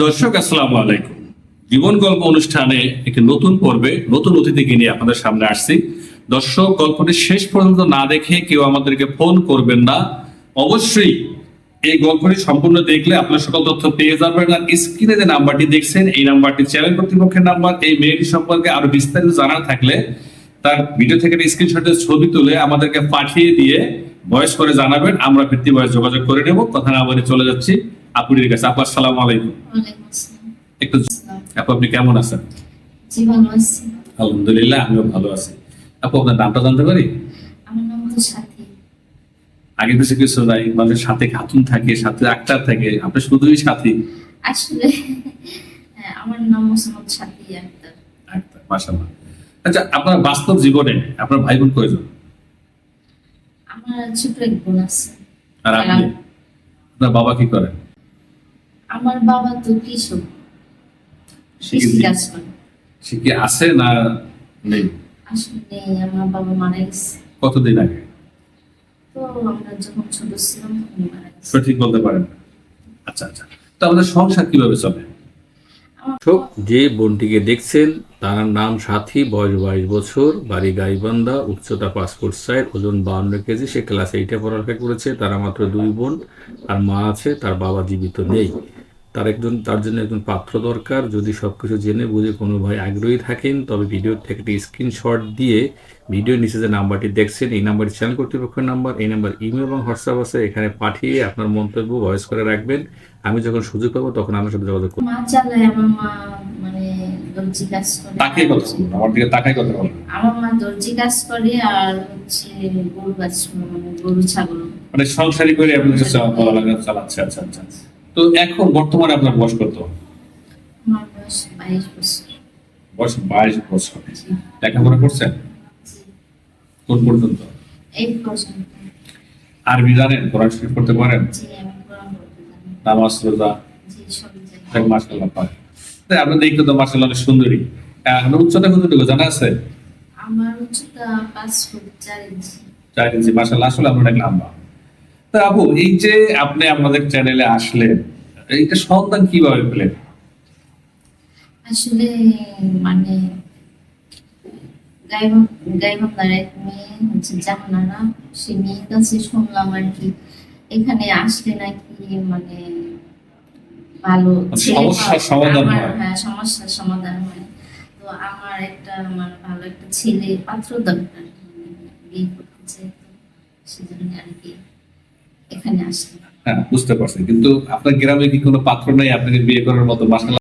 দর্শক, আসসালামু আলাইকুম। জীবন গল্প অনুষ্ঠানে একটি নতুন পর্বে, নতুন অতিথিকে নিয়ে আপনাদের সামনে আসছি। দর্শক, গল্পটি শেষ পর্যন্ত না দেখে কেউ আমাদেরকে ফোন করবেন না। অবশ্যই এই গল্পটি সম্পূর্ণ দেখলে আপনার সকল তথ্য পেয়ে যাবেন আর স্ক্রিনে যে নাম্বারটি দেখছেন, এই নাম্বারটি চ্যানেল কর্তৃপক্ষের নাম্বার। এই মেয়েটি সম্পর্কে আরও বিস্তারিত জানা থাকলে তার ভিডিও থেকে স্ক্রিনশটের ছবি তুলে আমাদেরকে পাঠিয়ে দিয়ে ভয়েস করে জানাবেন। আমরা ভিত্তি ভয়েস যোগাযোগ করে নেব। কথা না বলে চলে যাচ্ছি। আপুরির কাছে আপু আসসালামু আলাইকুম। একটু আপু আপনি কেমন আছেন? আলহামদুলিল্লাহ আমিও ভালো আছি। আপু আপনার নামটা জানতে পারি? আমার নাম তো সাথী। আগে কিছু কিছু নাই মানুষের সাথে খাতুন থাকে সাথে আক্তার থাকে আপনি শুধুই সাথী? আসলে হ্যাঁ, আমার নাম মোসাম্মদ সাথী আক্তার। আক্তার মাশাআল্লাহ। আচ্ছা আপনার বাস্তব জীবনে আপনার ভাই বোন কয়জন? আমার ছোট এক বোন আছে। আর আপনি? আপনার বাবা কি করেন? আমার বাবা তো কৃষক। সে কি কৃষি কাজ করে। সে কি আছে না নেই? আসলে আমার বাবা মারা গেছে। কতদিন আগে? তো আমরা যখন ছোট ছিলাম তখন মারা গেছে। সঠিক বলতে পারেন। না। আচ্ছা আচ্ছা। তো আমাদের সংসার কীভাবে চলে? দর্শক যে বোনটিকে দেখছেন তার নাম সাথী বয়স বাইশ বছর বাড়ি গাইবান্ধা উচ্চতা পাসপোর্ট সাইড ওজন বাউন্ন কেজি। সে ক্লাস এইটে পড়ালেখা করেছে। তারা মাত্র দুই বোন তার মা আছে তার বাবা জীবিত নেই। তার একজন তার জন্য একজন পাত্র দরকার। যদি সবকিছু জেনে বুঝে কোনো ভাই আগ্রহী থাকেন তবে ভিডিওর থেকে একটি স্ক্রিনশট দিয়ে ভিডিও নিচে যে নাম্বারটি দেখছেন এই নাম্বারটি চ্যানেল কর্তৃপক্ষের নাম্বার এই নাম্বার ইমেল এবং হোয়াটসঅ্যাপ আছে। এখানে পাঠিয়ে আপনার মন্তব্য ভয়েস করে রাখবেন। আমি যখন সুযোগ পাবো তখন আমার সাথে যোগাযোগ করব। মা চালায় আমার মা মানে দর্জি কাজ করে। তাকে কথা বলুন আমার দিকে তাকাই কথা বলুন। আমার মা দর্জি কাজ করে আর হচ্ছে গরু কাজ করে, মানে গরু ছাগল। মানে সংসারী করে আপনি বলা লাগা চালাচ্ছে। আচ্ছা আচ্ছা। তো এখন বর্তমানে আপনার বয়স কত? বয়স বাইশ বছর। লেখাপড়া করছেন? কোন পর্যন্ত? আরবি জানেন? কোরআন শরীফ করতে পারেন? নামাজ রোজা? মাসাল্লাহ পাক আপনি দেখতে তো মাসাল্লাহ অনেক সুন্দরী আপনার উচ্চতা কতটুকু জানা আছে? আমার উচ্চতা পাঁচ ফুট চার ইঞ্চি। চার ইঞ্চি মাসাল্লাহ আসলে আমরা অনেক লম্বা। তা আপু এই যে আপনি আমাদের চ্যানেলে আসলেন এইটা সন্ধান কীভাবে পেলেন? আসলে মানে গাইবান্ধার এক মেয়ে হচ্ছে জাহানারা সে মেয়ের কাছে শুনলাম আর কি এখানে আসলে নাকি মানে ভালো আমার- হয়। সমস্যার সমাধান হয়। তো আমার একটা মানে ভালো একটা ছেলে পাত্র দরকার মানে বিয়ে করতে চাই সেজন্য আর কি এখানে আসলাম হ্যাঁ বুঝতে পারছি। কিন্তু আপনার গ্রামে কি কোনো পাত্র নাই? আপনাকে বিয়ে করার মতো? মাসাল্লাহ